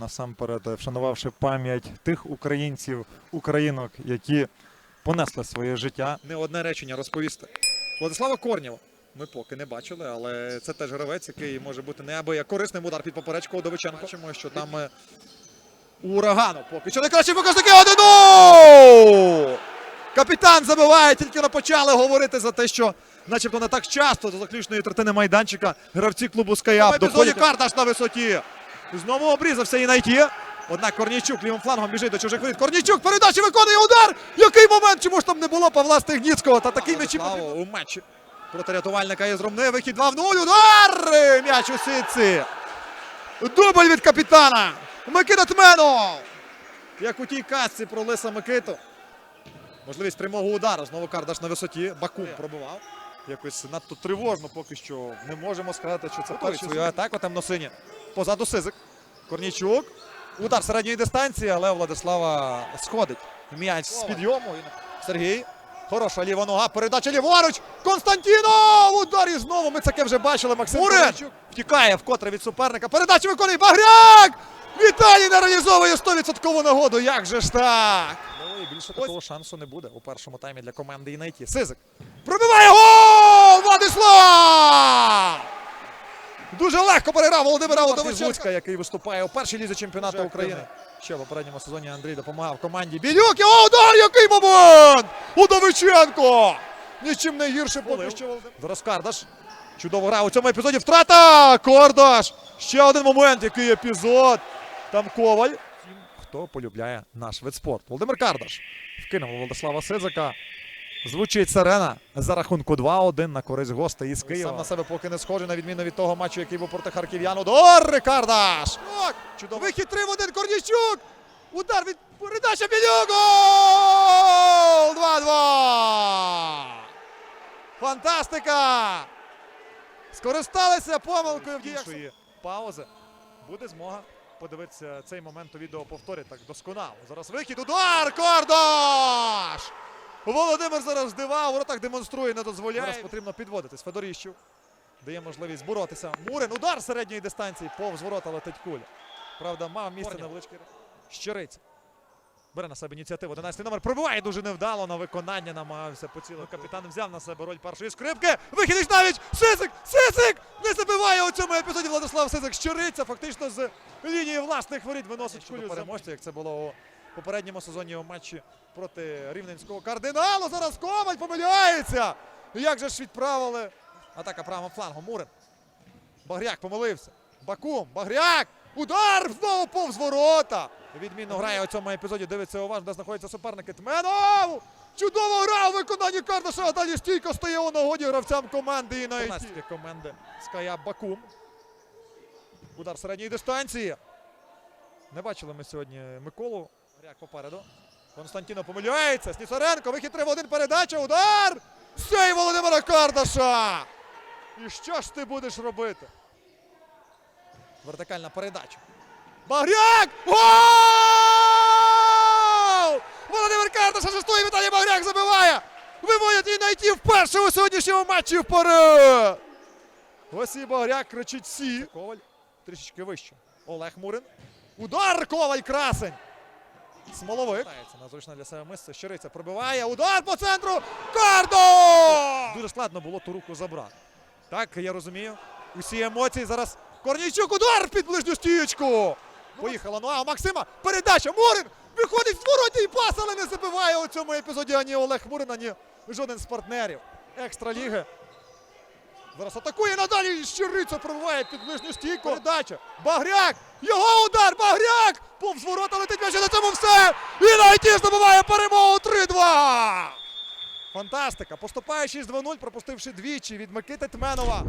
Насамперед, е, вшанувавши пам'ять тих українців, українок, які понесли своє життя. не одне речення розповісти. Владислава Корнєва ми поки не бачили, але це теж гравець, який може бути неабияк корисним удар під поперечку Удовиченко. Бачимо, що там е, урагану поки що найкращі показники 1-0! Капітан забиває, тільки не почали говорити за те, що начебто не так часто до заключної третини майданчика гравці клубу Скаяп доходять. Карташ на висоті. Знову обрізався і найти. Однак Корнійчук лівим флангом біжить до чужих воріт. Корнійчук передачі виконує удар. Який момент? Чому ж там не було Павла Стегніцького? Та такий м'ячі у матчі. Проти рятувальника є зромне. Вихід 2 в 0. Удар! М'яч у сітці. Дубль від капітана. Микита Тменов. Як у тій касці про Лиса Микиту. Можливість прямого удару. Знову Кардаш на висоті. Бакун пробивав. Якось надто тривожно поки що. Не можемо сказати, що це перший свою атаку темно-сині. Позаду Сизик. Корнійчук. Удар середньої дистанції, але Владислава сходить. М'яч з підйому. Сергій. Хороша ліва нога. Передача ліворуч. Константінов! Удар і знову. Ми таке вже бачили. Максим Корнійчук втікає вкотре від суперника. Передачу виконує Багряк! Віталій не реалізовує 100% нагоду. Як же ж так? Ну і більше такого шансу не буде у першому таймі для команди Інайті. Сизик. Пробиває гол! Владислав! Дуже легко переграв Володимира Удовиченка, який виступає у першій лізі чемпіонату України. Ще в попередньому сезоні Андрій допомагав команді Білюк. О, удар, який момент! Удовиченко! Нічим не гірше поки що Зараз Кардаш. Чудово грав у цьому епізоді. Втрата! Кордаш! Ще один момент, який епізод. Там Коваль. Хто полюбляє наш вид спорту? Володимир Кардаш вкинув Владислава Сизика. Звучить сирена за рахунку 2-1 на користь гостей із Києва. Сам на себе поки не схожий, на відміну від того матчу, який був проти харків'ян. Удар Рикардаш! Чудово. Вихід 3 в 1 Корнійчук! Удар від передача Білюк! Гол! 2-2! Фантастика! Скористалися помилкою в діях. Паузи. Буде змога подивитися цей момент у відеоповторі так досконало. Зараз вихід. Удар! Кордаш! Володимир зараз дива, у воротах демонструє, не дозволяє. Зараз потрібно підводитись. Федоріщук дає можливість боротися. Мурин, удар середньої дистанції, повз ворота летить куля. Правда, мав місце на величкий. Щириця. Бере на себе ініціативу. 11 номер пробиває дуже невдало на виконання. Намагався поцілити. Капітан взяв на себе роль першої скрипки. Вихід навіть Сисик! Сисик! Не забиває у цьому епізоді Владислав Сисик. Щириця фактично з лінії власних воріт виносить кулю. Переможця, як це було у попередньому сезоні у матчі проти рівненського кардиналу. Зараз Коваль помиляється. Як же ж відправили? Атака правим флангом. Мурин. Багряк помилився. Бакум. Багряк. Удар знову повз ворота. Відмінно грає у цьому епізоді. Дивиться уважно, де знаходяться суперники. Тменов! Чудово грав у виконанні Кардаша, а далі стійко стає у нагоді гравцям команди і навіть команди Ская Бакум. Удар середньої дистанції. Не бачили ми сьогодні Миколу. Гряк попереду. Константіно помиляється. Снісаренко. Вихід 3 в 1 передача. Удар! Сей Володимира Кардаша! І що ж ти будеш робити? Вертикальна передача. Багряк! Гол! Володимир Карташа шестої Віталій Багряк забиває! Виводять і найти вперше у сьогоднішньому матчі вперед! Ось і Багряк кричить сі. Коваль трішечки вище. Олег Мурин. Удар Коваль красень! Смоловик. На зручне для себе місце. Щириця пробиває. Удар по центру. Кардо! Дуже складно було ту руку забрати. Так, я розумію. Усі емоції зараз. Корнійчук удар під ближню стієчку. Поїхала. Ну а у Максима передача. Мурин виходить з воротній пас, але не забиває у цьому епізоді ані Олег Мурин, ані жоден з партнерів. Екстраліги. Зараз атакує надалі. Щириця пробиває під ближню стійку. Передача. Багряк. Його удар. Багряк. Повз ворота летить м'яч. На цьому все. І найті здобуває перемогу 3-2. Фантастика. Поступає 6-2-0, пропустивши двічі від Микити Тменова.